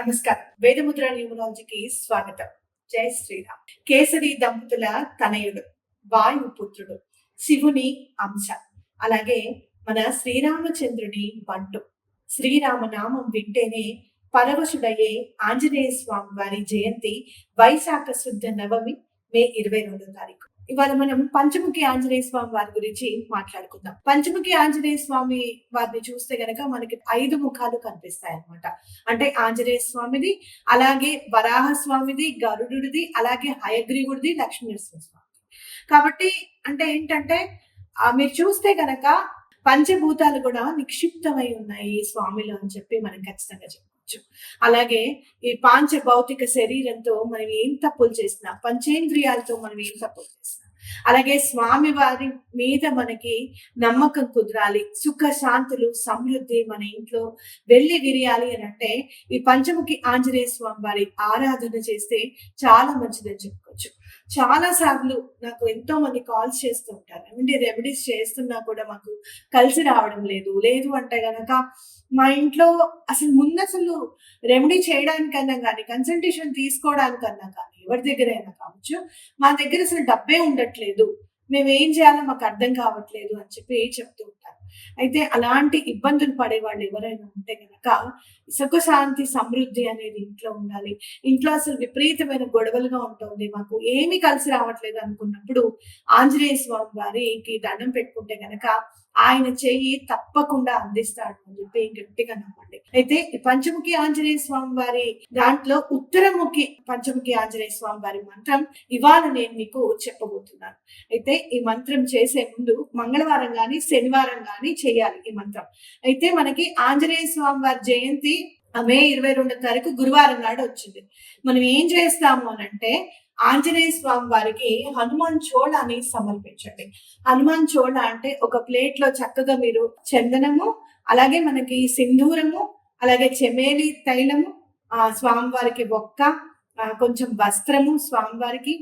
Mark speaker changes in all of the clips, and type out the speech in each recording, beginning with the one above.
Speaker 1: నమస్కారం. వేదముద్ర న్యూమరాలజీకి స్వాగతం. జై శ్రీరామ్. కేసరి దంపతుల తనయుడు వాయుపుత్రుడు శివుని అంశ. అలాగే మన శ్రీరామచంద్రుడి బంటు. శ్రీరామనామం వింటేనే పరవశుడయ్యే ఆంజనేయ స్వామి వారి జయంతి వైశాఖ శుద్ధ నవమి మే ఇరవై రెండో తారీఖు. ఇవాళ మనం పంచముఖి ఆంజనేయ స్వామి వారి గురించి మాట్లాడుకుందాం. పంచముఖి ఆంజనేయ స్వామి వారిని చూస్తే గనక మనకి ఐదు ముఖాలు కనిపిస్తాయి అన్నమాట అంటే ఆంజనేయ స్వామిది అలాగే వరాహ స్వామిది గరుడుది అలాగే హయగ్రీవుడిది లక్ష్మీ స్వామి. కాబట్టి అంటే ఏంటంటే మీరు చూస్తే గనక పంచభూతాలు కూడా నిక్షిప్తమై ఉన్నాయి ఈ స్వామిలో అని చెప్పి మనం ఖచ్చితంగా చెప్పవచ్చు అలాగే ఈ పాంచ భౌతిక శరీరంతో మనం ఏం తప్పులు చేసినా పంచేంద్రియాలతో మనం ఏం తప్పులు చేసినా అలాగే స్వామి వారి మీద మనకి నమ్మకం కుదరాలి సుఖ శాంతులు సమృద్ధి మన ఇంట్లో వెళ్ళి విరియాలి అని అంటే ఈ పంచముఖి ఆంజనేయ స్వామి వారి ఆరాధన చేస్తే చాలా మంచిదని చెప్పుకోవచ్చు. చాలా సార్లు నాకు ఎంతో మంది కాల్స్ చేస్తూ ఉంటారు. అంటే రెమెడీస్ చేస్తున్నా కూడా మాకు కలిసి రావడం లేదు. లేదు అంటే గనక మా ఇంట్లో అసలు ముందు అసలు రెమెడీ చేయడానికన్నా కానీ కన్సల్టేషన్ తీసుకోవడానికన్నా కానీ ఎవరి దగ్గరైనా కావచ్చు మా దగ్గర అసలు డబ్బే ఉండట్లేదు. మేము ఏం చేయాలో మాకు అర్థం కావట్లేదు అని చెప్పి చెప్తూ ఉంటారు. అయితే అలాంటి ఇబ్బందులు పడే వాళ్ళు ఎవరైనా ఉంటే గనక సుఖ శాంతి సమృద్ధి అనేది ఇంట్లో ఉండాలి. ఇంట్లో అసలు విపరీతమైన గొడవలుగా ఉంటుంది. మాకు ఏమీ కలిసి రావట్లేదు అనుకున్నప్పుడు ఆంజనేయ స్వామి వారికి దండం పెట్టుకుంటే గనక ఆయన చెయ్యి తప్పకుండా అందిస్తాడు అని చెప్పి గట్టిగా నమ్మండి. అయితే పంచముఖి ఆంజనేయ స్వామి వారి దాంట్లో ఉత్తరముఖి పంచముఖి ఆంజనేయ స్వామి వారి మంత్రం ఇవాళ నేను మీకు చెప్పబోతున్నాను. అయితే ఈ మంత్రం చేసే ముందు మంగళవారం కానీ శనివారం గాని చేయాలి ఈ మంత్రం. అయితే మనకి ఆంజనేయ స్వామి వారి జయంతి మే ఇరవై రెండో తారీఖు గురువారం నాడు వచ్చింది. మనం ఏం చేస్తాము అనంటే అంటే ఆంజనేయ స్వామి వారికి హనుమాన్ చోళాని సమర్పించండి. హనుమాన్ చోళ అంటే ఒక ప్లేట్లో చక్కగా మీరు చందనము అలాగే మనకి సింధూరము అలాగే చెమేలి తైలము ఆ స్వామివారికి ఒక్క కొంచెం వస్త్రము స్వామివారికి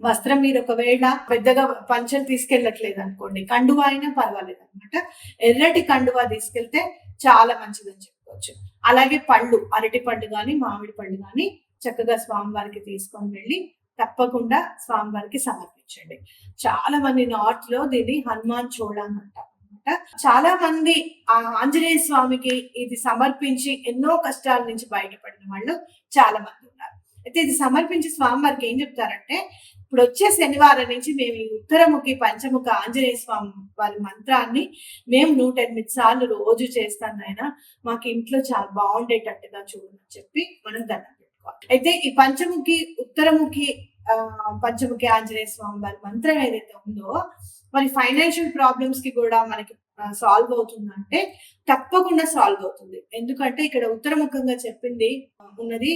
Speaker 1: వస్త్రం మీరు ఒకవేళ పెద్దగా పంచలు తీసుకెళ్ళట్లేదు అనుకోండి కండువా అయినా పర్వాలేదు అనమాట ఎర్రటి కండువా తీసుకెళ్తే చాలా మంచిదని చెప్పుకోవచ్చు. అలాగే పళ్ళు అరటి పండు కానీ మామిడి పండు కానీ చక్కగా స్వామివారికి తీసుకొని వెళ్ళి తప్పకుండా స్వామివారికి సమర్పించండి. చాలా మంది నార్త్లో దీన్ని హనుమాన్ చోళ అని అంటారు అనమాట చాలా మంది ఆ ఆంజనేయ స్వామికి ఇది సమర్పించి ఎన్నో కష్టాల నుంచి బయటపడిన వాళ్ళు చాలా మంది అయితే ఇది సమర్పించి స్వామివారికి ఏం చెప్తారంటే ఇప్పుడు వచ్చే శనివారం నుంచి మేము ఈ ఉత్తరముఖి పంచముఖ ఆంజనేయ స్వామి వారి మంత్రాన్ని మేము నూట ఎనిమిది సార్లు రోజు చేస్తాను ఆయన మాకు ఇంట్లో చాలా బాగుండేటట్టుగా చూడమని చెప్పి మనం దండం పెట్టుకోవాలి. అయితే ఈ పంచముఖి ఉత్తరముఖి పంచముఖి ఆంజనేయ స్వామి వారి మంత్రం ఏదైతే ఉందో మరి ఫైనాన్షియల్ ప్రాబ్లమ్స్కి కూడా మనకి సాల్వ్ అవుతుందంటే తప్పకుండా సాల్వ్ అవుతుంది. ఎందుకంటే ఇక్కడ ఉత్తరముఖంగా చెప్పింది ఆ, ఉన్నది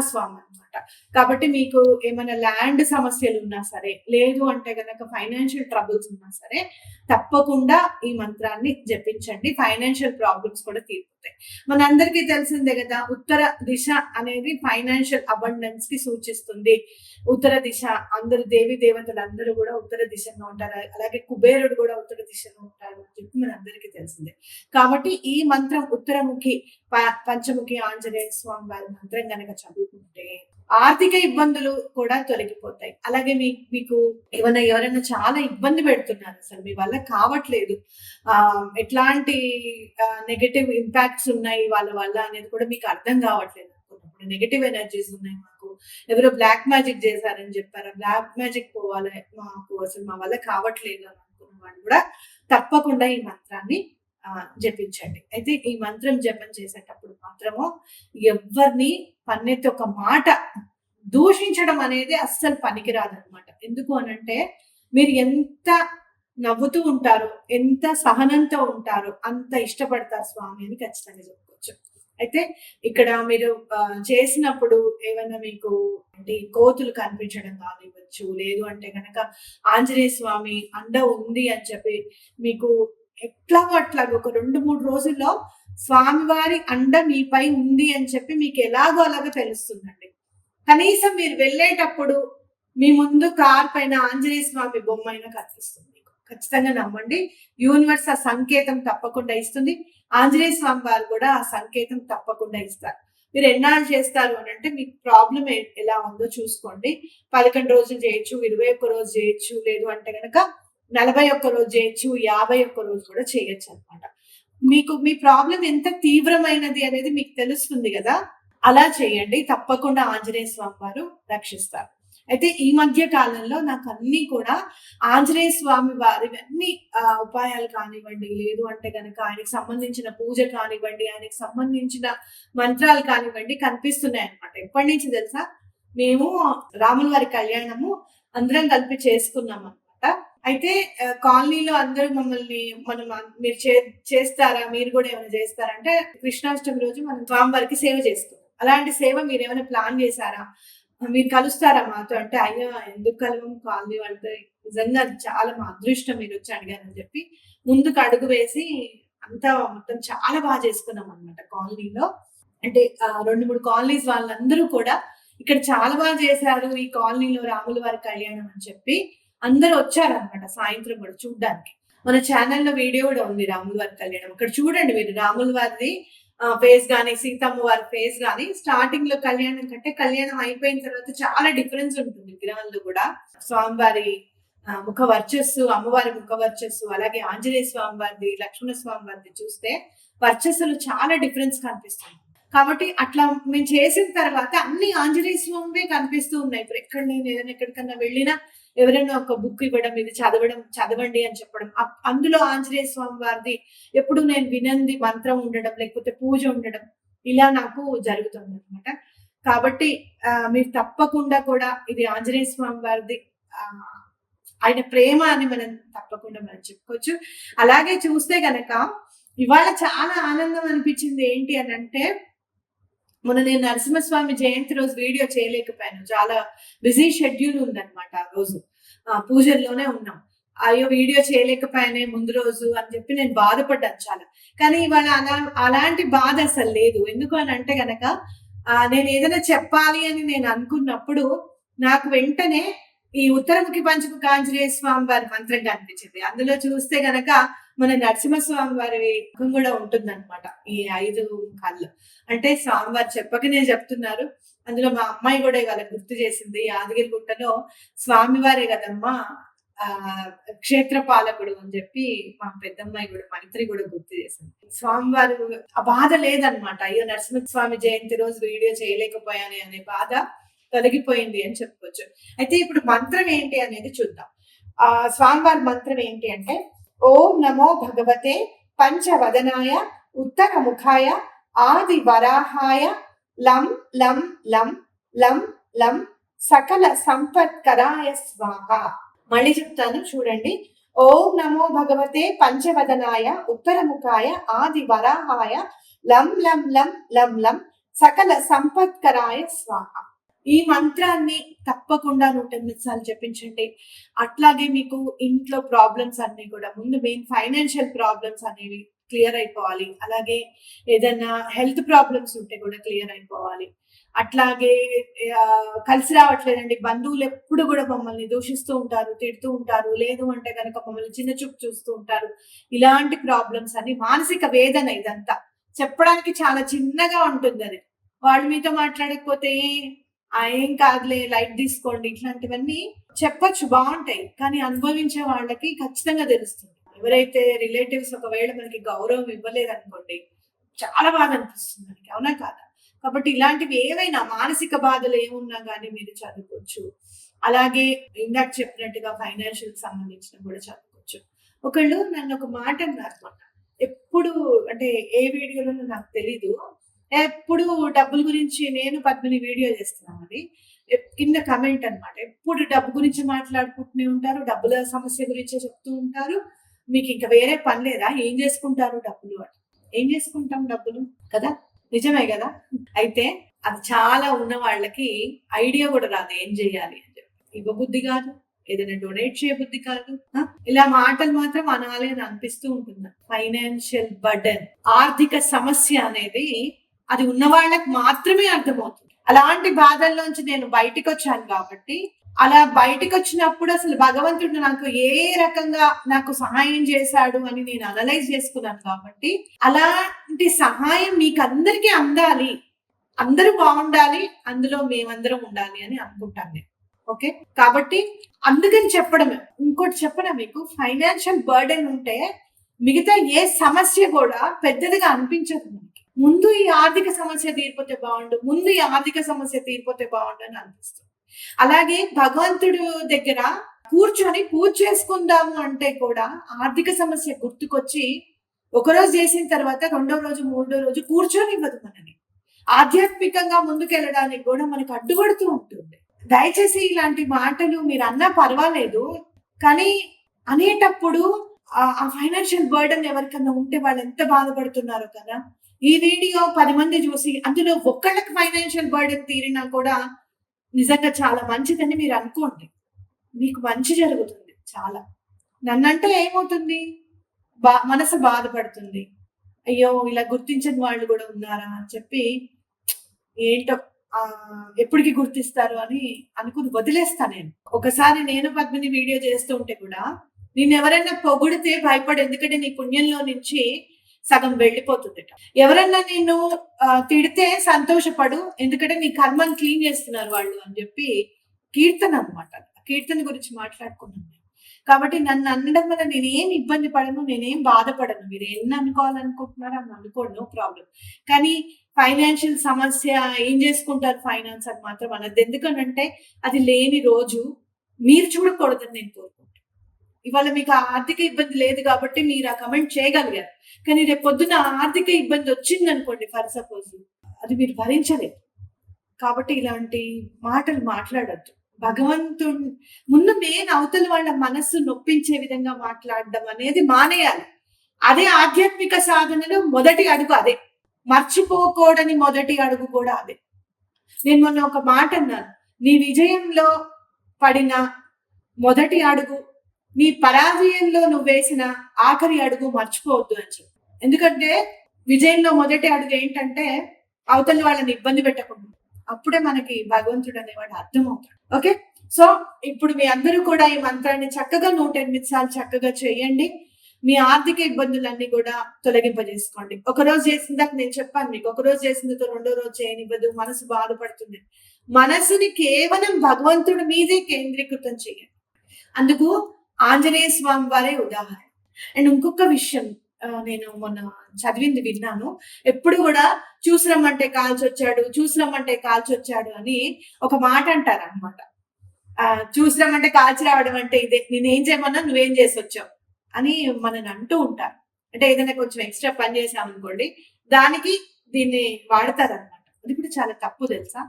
Speaker 1: స్వామి అనమాట కాబట్టి మీకు ఏమైనా ల్యాండ్ సమస్యలు ఉన్నా సరే లేదు అంటే గనక ఫైనాన్షియల్ ట్రబుల్స్ ఉన్నా సరే తప్పకుండా ఈ మంత్రాన్ని జపించండి. ఫైనాన్షియల్ ప్రాబ్లమ్స్ కూడా తీరుతాయి మనందరికీ తెలిసిందే కదా ఉత్తర దిశ అనేది ఫైనాన్షియల్ అబండెన్స్కి సూచిస్తుంది. ఉత్తర దిశ అందరు దేవి దేవతలు అందరూ కూడా ఉత్తర దిశలో ఉంటారు. అలాగే కుబేరుడు కూడా ఉత్తర దిశలో ఉంటారు అని చెప్పి మనందరికీ తెలిసిందే. కాబట్టి ఈ మంత్రం ఉత్తరముఖి పంచముఖి ఆంజనేయ స్వామి వారి మంత్రం గనక చదువుకుంటే ఆర్థిక ఇబ్బందులు కూడా తొలగిపోతాయి. అలాగే మీ మీకు ఏమైనా ఎవరైనా చాలా ఇబ్బంది పెడుతున్నారు అసలు మీ వల్ల కావట్లేదు. ఆ ఎట్లాంటి నెగటివ్ ఇంపాక్ట్స్ ఉన్నాయి వాళ్ళ వల్ల అనేది కూడా మీకు అర్థం కావట్లేదు. అనుకున్నప్పుడు నెగటివ్ ఎనర్జీస్ ఉన్నాయి మాకు. ఎవరో బ్లాక్ మ్యాజిక్ చేశారని చెప్పారు? బ్లాక్ మ్యాజిక్ పోవాలి మాకు అసలు మా వల్ల కావట్లేదు అని అనుకున్న వాళ్ళు కూడా తప్పకుండా ఈ మంత్రాన్ని జపించండి. అయితే ఈ మంత్రం జపం చేసేటప్పుడు మాత్రము ఎవరిని పన్నెత్తి ఒక మాట దూషించడం అనేది అస్సలు పనికిరాదు అనమాట ఎందుకు అనంటే మీరు ఎంత నవ్వుతూ ఉంటారో ఎంత సహనంతో ఉంటారో అంత ఇష్టపడతారు స్వామి అని ఖచ్చితంగా చెప్పుకోవచ్చు. అయితే ఇక్కడ మీరు చేసినప్పుడు ఏమైనా మీకు అంటే కోతులు కనిపించడం కానివ్వచ్చు లేదు అంటే కనుక ఆంజనేయ స్వామి అండ ఉంది అని చెప్పి మీకు ఎట్లాగో అట్లాగో ఒక రెండు మూడు రోజుల్లో స్వామివారి అండ మీపై ఉంది అని చెప్పి మీకు ఎలాగో అలాగ తెలుస్తుందండి. కనీసం మీరు వెళ్ళేటప్పుడు మీ ముందు కార్ పైన ఆంజనేయ స్వామి బొమ్మ అయినా కనిపిస్తుంది మీకు. ఖచ్చితంగా నమ్మండి. యూనివర్స్ ఆ సంకేతం తప్పకుండా ఇస్తుంది. ఆంజనేయ స్వామి వారు కూడా ఆ సంకేతం తప్పకుండా ఇస్తారు. మీరు ఎన్నాళ్ళు చేస్తారు అని అంటే మీకు ప్రాబ్లం ఎలా ఉందో చూసుకోండి. పదకొండు రోజులు చేయొచ్చు ఇరవై ఒక్క రోజు చేయొచ్చు లేదు అంటే కనుక నలభై ఒక్క రోజు చేయొచ్చు యాభై ఒక్క రోజు కూడా చేయొచ్చు అనమాట మీకు మీ ప్రాబ్లం ఎంత తీవ్రమైనది అనేది మీకు తెలుస్తుంది కదా? అలా చేయండి. తప్పకుండా ఆంజనేయ స్వామి వారు రక్షిస్తారు. అయితే ఈ మధ్య కాలంలో నాకు అన్ని కూడా ఆంజనేయ స్వామి వారి అన్ని ఉపాయాలు కానివ్వండి లేదు అంటే కనుక ఆయనకి సంబంధించిన పూజ కానివ్వండి ఆయనకి సంబంధించిన మంత్రాలు కానివ్వండి కనిపిస్తున్నాయి అనమాట ఎప్పటి నుంచి తెలుసా? మేము రాముల వారి కళ్యాణము అందరం కలిపి చేసుకున్నాం అయితే కాలనీలో అందరూ మమ్మల్ని మనం మీరు చే- చేస్తారా? మీరు కూడా ఏమైనా చేస్తారా? అంటే కృష్ణాష్టమి రోజు మనం స్వామివారికి సేవ చేస్తాం. అలాంటి సేవ మీరు ఏమైనా ప్లాన్ చేశారా? మీరు కలుస్తారా మాతో? అంటే అయ్యో ఎందుకు కలవం? కాలనీ వాళ్ళతో నిజంగా చాలా మా అదృష్టం. మీరు వచ్చి అడిగారని చెప్పి ముందుకు అడుగు వేసి అంతా మొత్తం చాలా బాగా చేసుకున్నాం అనమాట కాలనీలో. అంటే రెండు మూడు కాలనీస్ వాళ్ళందరూ కూడా ఇక్కడ చాలా బాగా చేశారు ఈ కాలనీలో రాముల వారి కళ్యాణం అని చెప్పి. అందరూ వచ్చారనమాట సాయంత్రం కూడా చూడ్డానికి. మన ఛానల్లో వీడియో కూడా ఉంది రాముల వారి కళ్యాణం. ఇక్కడ చూడండి మీరు రాముల వారిది ఫేస్ గానీ సీతమ్మ వారి ఫేస్ గానీ స్టార్టింగ్లో కళ్యాణం కంటే కళ్యాణం అయిపోయిన తర్వాత చాలా డిఫరెన్స్ ఉంటుంది విగ్రహంలో కూడా. స్వామివారి ముఖ వర్చస్సు అమ్మవారి ముఖ వర్చస్సు అలాగే ఆంజనేయ స్వామి వారిది లక్ష్మణ స్వామి వారిది చూస్తే వర్చస్సులు చాలా డిఫరెన్స్ కనిపిస్తుంది. కాబట్టి అట్లా మేము చేసిన తర్వాత అన్ని ఆంజనేయ స్వామివే కనిపిస్తూ ఉన్నాయి. ఇప్పుడు ఎక్కడ నేను ఏదైనా ఎక్కడికన్నా వెళ్ళినా ఎవరైనా ఒక బుక్ ఇవ్వడం ఇది చదవడం చదవండి అని చెప్పడం. అందులో ఆంజనేయ స్వామి వారిది ఎప్పుడు నేను వినంది మంత్రం ఉండడం లేకపోతే పూజ ఉండడం ఇలా నాకు జరుగుతుంది అనమాట కాబట్టి మీరు తప్పకుండా కూడా ఇది ఆంజనేయ స్వామి వారిది ఆయన ప్రేమ అని మనం తప్పకుండా మనం చెప్పుకోవచ్చు. అలాగే చూస్తే గనక ఇవాళ చాలా ఆనందం అనిపించింది ఏంటి అని అంటే మొన్న నేను నరసింహస్వామి జయంతి రోజు వీడియో చేయలేకపోయాను. చాలా బిజీ షెడ్యూల్ ఉందన్నమాట ఆ రోజు. ఆ, పూజల్లోనే ఉన్నాం. అయ్యో వీడియో చేయలేకపోయానే ముందు రోజు అని చెప్పి నేను బాధపడ్డాను చాలా. కానీ ఇవాళ అలా అలాంటి బాధ అసలు లేదు. ఎందుకు అని అంటే గనక నేను ఏదైనా చెప్పాలి అని నేను అనుకున్నప్పుడు నాకు వెంటనే ఈ ఉత్తరముఖి పంచుకు కాంజనేయ స్వామి వారి మంత్రం కనిపించింది. అందులో చూస్తే గనక మన నరసింహస్వామి వారి ముఖం కూడా ఉంటుందన్నమాట ఈ ఐదు కళ్ళు. అంటే స్వామివారు చెప్పకనే చెప్తున్నారు. అందులో మా అమ్మాయి కూడా ఇవాళ గుర్తు చేసింది. యాదగిరి గుట్టలో స్వామివారే కదమ్మా ఆ క్షేత్ర పాలకుడు అని చెప్పి మా పెద్దమ్మాయి కూడా మంత్రి కూడా గుర్తు చేసింది. స్వామివారు ఆ బాధ లేదనమాట అయ్యో నరసింహస్వామి జయంతి రోజు వీడియో చేయలేకపోయాను అనే బాధ తొలగిపోయింది అని చెప్పుకోవచ్చు అయితే ఇప్పుడు మంత్రం ఏంటి అనేది చూద్దాం. ఆ స్వామివారి మంత్రం ఏంటి అంటే ఓం నమో భగవతే పంచవదనాయ ఉత్తర ముఖాయ ఆది వరాహాయ లం లం లం లం లం సకల సంపత్కరాయ స్వాహ. మళ్ళీ చెప్తాను చూడండి. ఓం నమో భగవతే పంచవదనాయ ఉత్తరముఖాయ ఆది వరాహాయ లం లం లం లం లం సకల సంపత్కరాయ స్వాహ. ఈ మంత్రాన్ని తప్పకుండా నూట ఎనిమిది సార్లు చెప్పించండి అట్లాగే మీకు ఇంట్లో ప్రాబ్లమ్స్ అన్ని కూడా ముందు మెయిన్ ఫైనాన్షియల్ ప్రాబ్లమ్స్ అనేవి క్లియర్ అయిపోవాలి. అలాగే ఏదైనా హెల్త్ ప్రాబ్లమ్స్ ఉంటే కూడా క్లియర్ అయిపోవాలి. అట్లాగే కలిసి రావట్లేదండి. బంధువులు ఎప్పుడు కూడా మమ్మల్ని దూషిస్తూ ఉంటారు తిడుతూ ఉంటారు. లేదు అంటే కనుక మమ్మల్ని చిన్న చూపు చూస్తూ ఉంటారు. ఇలాంటి ప్రాబ్లమ్స్ అన్ని మానసిక వేదన ఇదంతా. చెప్పడానికి చాలా చిన్నగా ఉంటుంది అది వాళ్ళు మీతో మాట్లాడకపోతే ఏం కాదులే లైట్ తీసుకోండి ఇట్లాంటివన్నీ చెప్పొచ్చు బాగుంటాయి. కానీ అనుభవించే వాళ్ళకి ఖచ్చితంగా తెలుస్తుంది. ఎవరైతే రిలేటివ్స్ ఒకవేళ మనకి గౌరవం ఇవ్వలేదు అనుకోండి చాలా బాధ అనిపిస్తుంది మనకి అవునా కాదా? కాబట్టి ఇలాంటివి ఏవైనా మానసిక బాధలు ఏమున్నా కానీ మీరు చదువుకోవచ్చు. అలాగే ఇందాక చెప్పినట్టుగా ఫైనాన్షియల్ సంబంధించిన కూడా చదువుకోవచ్చు. ఒకళ్ళు నన్ను ఒక మాట అన్నారు ఎప్పుడు అంటే ఏ వీడియోలో నాకు తెలీదు. ఎప్పుడు డబ్బుల గురించి నేను పద్మిని వీడియో చేస్తున్నాను అది. కింద కమెంట్ అన్నమాట. ఎప్పుడు డబ్బు గురించి మాట్లాడుకుంటూనే ఉంటారు డబ్బుల సమస్య గురించే చెప్తూ ఉంటారు. మీకు ఇంకా వేరే పని లేదా? ఏం చేసుకుంటారు డబ్బులు అని. ఏం చేసుకుంటాం డబ్బులు? కదా? నిజమే కదా? అయితే అది చాలా ఉన్న వాళ్ళకి ఐడియా కూడా రాదు ఏం చేయాలి అని చెప్పి. ఇవ్వబుద్ధి కాదు ఏదైనా డొనేట్ చేయబుద్ధి కాదు. ఇలా మాటలు మాత్రం అనాలి అని అనిపిస్తూ ఉంటుంది. ఫైనాన్షియల్ బర్డెన్ ఆర్థిక సమస్య అనేది అది ఉన్న వాళ్ళకి మాత్రమే అర్థమవుతుంది. అలాంటి బాధల్లోంచి నేను బయటికి వచ్చాను కాబట్టి అలా బయటికి వచ్చినప్పుడు అసలు భగవంతుడు నాకు ఏ రకంగా నాకు సహాయం చేశాడు అని నేను అనలైజ్ చేసుకున్నాను కాబట్టి అలాంటి సహాయం మీకు అందరికీ అందాలి. అందరూ బాగుండాలి అందులో మేమందరం ఉండాలి అని అనుకుంటాను నేను. ఓకే? కాబట్టి అందుకని చెప్పడమే ఇంకోటి చెప్పడం మీకు? ఫైనాన్షియల్ బర్డెన్ ఉంటే మిగతా ఏ సమస్య కూడా పెద్దదిగా అనిపించదు. ముందు ఈ ఆర్థిక సమస్య తీరిపోతే బాగుండు ముందు ఈ ఆర్థిక సమస్య తీరిపోతే బాగుండు అని అనిపిస్తుంది. అలాగే భగవంతుడు దగ్గర కూర్చొని పూజ చేసుకుందాము అంటే కూడా ఆర్థిక సమస్య గుర్తుకొచ్చి ఒకరోజు చేసిన తర్వాత రెండో రోజు మూడో రోజు కూర్చొని ఇవ్వదు మనని. ఆధ్యాత్మికంగా ముందుకెళ్ళడానికి కూడా మనకు అడ్డుపడుతూ ఉంటుంది. దయచేసి ఇలాంటి మాటలు మీరు అన్నా పర్వాలేదు కానీ అనేటప్పుడు ఆ ఫైనాన్షియల్ బర్డన్ ఎవరికన్నా ఉంటే వాళ్ళు ఎంత బాధపడుతున్నారో కదా ఈ వీడియో పది మంది చూసి అందులో ఒక్కళ్ళకి ఫైనాన్షియల్ బర్డెన్ తీరినా కూడా నిజంగా చాలా మంచిదని మీరు అనుకోండి. మీకు మంచి జరుగుతుంది చాలా. నన్నంటే ఏమవుతుంది? బా మనసు బాధపడుతుంది. అయ్యో ఇలా గుర్తించని వాళ్ళు కూడా ఉన్నారా అని చెప్పి ఏంటో ఎప్పటికి గుర్తిస్తారు అని అనుకుని వదిలేస్తా నేను. ఒకసారి నేను పద్మిని వీడియో చేస్తూ ఉంటే కూడా నేను ఎవరైనా పొగిడితే భయపడు ఎందుకంటే నీ పుణ్యంలో నుంచి సగం వెళ్ళిపోతుంది ఎవరన్నా నేను తిడితే సంతోషపడు ఎందుకంటే నీ కర్మని క్లీన్ చేస్తున్నారు వాళ్ళు అని చెప్పి కీర్తన అనమాట కీర్తన గురించి మాట్లాడుకున్నాను కాబట్టి నన్ను అనడం వల్ల నేనేం ఇబ్బంది పడను నేనేం బాధపడను. మీరు ఎన్ని అనుకోవాలనుకుంటున్నారో అని అనుకోండి నో ప్రాబ్లం. కానీ ఫైనాన్షియల్ సమస్య ఏం చేసుకుంటారు ఫైనాన్స్ అని మాత్రం అన్నది ఎందుకనంటే అది లేని రోజు మీరు చూడకూడదని నేను కోరుకుంటున్నాను. ఇవాళ మీకు ఆర్థిక ఇబ్బంది లేదు కాబట్టి మీరు ఆ కమెంట్ చేయగలిగారు. కానీ రేపు పొద్దున ఆర్థిక ఇబ్బంది వచ్చింది అనుకోండి ఫర్ సపోజ్ అది మీరు భరించలేదు కాబట్టి ఇలాంటి మాటలు మాట్లాడద్దు. భగవంతుడు ముందు మెయిన్ అవతల వాళ్ళ మనస్సు నొప్పించే విధంగా మాట్లాడడం అనేది మానేయాలి. అదే ఆధ్యాత్మిక సాధనలో మొదటి అడుగు అదే. మర్చిపోకూడని మొదటి అడుగు కూడా అదే. నేను మొన్న ఒక మాట అన్నాను. నీ విజయంలో పడిన మొదటి అడుగు నీ పరాజయంలో నువ్వు వేసిన ఆఖరి అడుగు మర్చిపోవద్దు అని చెప్పి. ఎందుకంటే విజయంలో మొదటి అడుగు ఏంటంటే అవతల వాళ్ళని ఇబ్బంది పెట్టకుండా. అప్పుడే మనకి భగవంతుడు అనేవాడు అర్థమవుతాడు. ఓకే? సో ఇప్పుడు మీ అందరూ కూడా ఈ మంత్రాన్ని చక్కగా నూట ఎనిమిది సార్లు చక్కగా చేయండి. మీ ఆర్థిక ఇబ్బందులన్నీ కూడా తొలగింపజేసుకోండి. ఒక రోజు దాకా నేను చెప్పాను మీకు ఒక రోజు చేసిందితో రెండో రోజు చేయనివ్వదు మనసు బాధపడుతుంది. మనసుని కేవలం భగవంతుడి మీదే కేంద్రీకృతం చేయండి. అందుకు ఆంజనేయ స్వామి వారే ఉదాహరణ. అండ్ ఇంకొక విషయం నేను మొన్న చదివింది విన్నాను. ఎప్పుడు కూడా చూసిరమ్మంటే కాల్చి వచ్చాడు చూసిరమ్మంటే కాల్చి వచ్చాడు అని ఒక మాట అంటారు అనమాట ఆ చూసిరమ్మంటే కాల్చి రావడం అంటే ఇదే నేనేం చేయమన్నా నువ్వేం చేసి వచ్చావు అని మనని అంటూ ఉంటారు. అంటే ఏదైనా కొంచెం ఎక్స్ట్రా పని చేసామనుకోండి దానికి దీన్ని వాడతారు అనమాట అది కూడా చాలా తప్పు తెలుసా?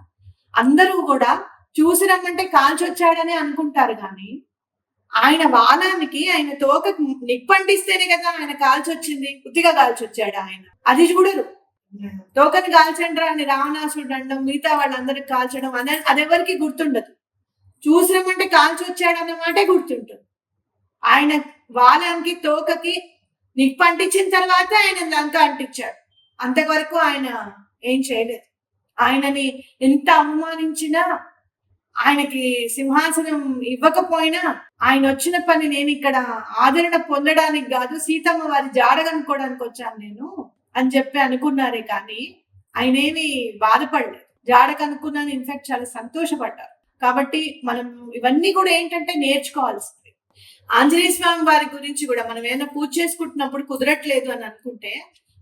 Speaker 1: అందరూ కూడా చూసి రమ్మంటే అనుకుంటారు కానీ ఆయన వాలానికి ఆయన తోక నిప్పంటిస్తేనే కదా ఆయన కాల్చి వచ్చింది ఉత్తిగా కాల్చి వచ్చాడు ఆయన. అది చూడరు. తోకని కాల్చండ్రా అని రావణాసుడు అండం మిగతా వాళ్ళందరికి కాల్చడం అదే అదెవరికి గుర్తుండదు. చూసినామంటే కాల్చి వచ్చాడు అన్నమాటే గుర్తుంటుంది. ఆయన వాలానికి తోకకి నిప్పు అంటించిన తర్వాత ఆయన లంక అంటించాడు. అంతవరకు ఆయన ఏం చేయలేదు. ఆయనని ఎంత అవమానించినా ఆయనకి సింహాసనం ఇవ్వకపోయినా ఆయన వచ్చిన పని నేను ఇక్కడ ఆదరణ పొందడానికి కాదు సీతమ్మ వారి జాడగనుకోవడానికి వచ్చాను నేను అని చెప్పి అనుకున్నారే కానీ ఆయన ఏమి బాధపడలేదు జాడ కనుక్కున్నాను ఇన్ఫాక్ట్ చాలా సంతోషపడ్డారు. కాబట్టి మనం ఇవన్నీ కూడా ఏంటంటే నేర్చుకోవాల్సింది. ఆంజనేయ స్వామి వారి గురించి కూడా మనం ఏమైనా పూజ చేసుకుంటున్నప్పుడు కుదరట్లేదు అని అనుకుంటే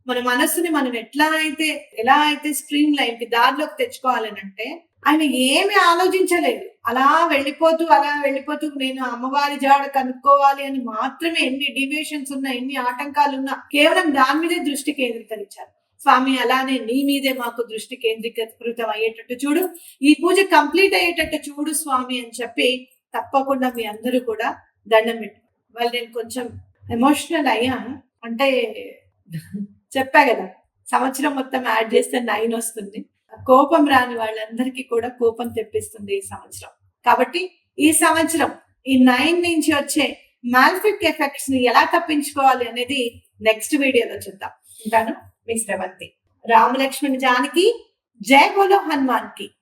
Speaker 1: మన మనస్సుని మనం ఎట్లా అయితే ఎలా అయితే స్ట్రీమ్ లైన్కి దారిలోకి తెచ్చుకోవాలని అంటే ఆయన ఏమి ఆలోచించలేదు. అలా వెళ్ళిపోతూ అలా వెళ్ళిపోతూ నేను అమ్మవారి జాడ కనుక్కోవాలి అని మాత్రమే ఎన్ని డివియేషన్స్ ఉన్నా ఎన్ని ఆటంకాలు ఉన్నా కేవలం దాని మీదే దృష్టి కేంద్రీకరించారు స్వామి అలానే నీ మీదే మాకు దృష్టి కేంద్రీకృతం అయ్యేటట్టు చూడు. ఈ పూజ కంప్లీట్ అయ్యేటట్టు చూడు స్వామి అని చెప్పి తప్పకుండా మీ అందరూ కూడా దండం పెట్టు వాళ్ళు నేను కొంచెం ఎమోషనల్ అయ్యాను. అంటే చెప్పా కదా సంవత్సరం మొత్తం యాడ్ చేస్తే నైన్ వస్తుంది. కోపం రాని వాళ్ళందరికీ కూడా కోపం తెప్పిస్తుంది ఈ సంవత్సరం. కాబట్టి ఈ సంవత్సరం ఈ నైన్ నుంచి వచ్చే మాల్ఫిక్ ఎఫెక్ట్స్ని ఎలా తప్పించుకోవాలి అనేది నెక్స్ట్ వీడియోలో చూద్దాం. ఉంటాను? మీ శ్రవంతి రామలక్ష్మణ్ జానకి జయ బోలో హనుమాన్కి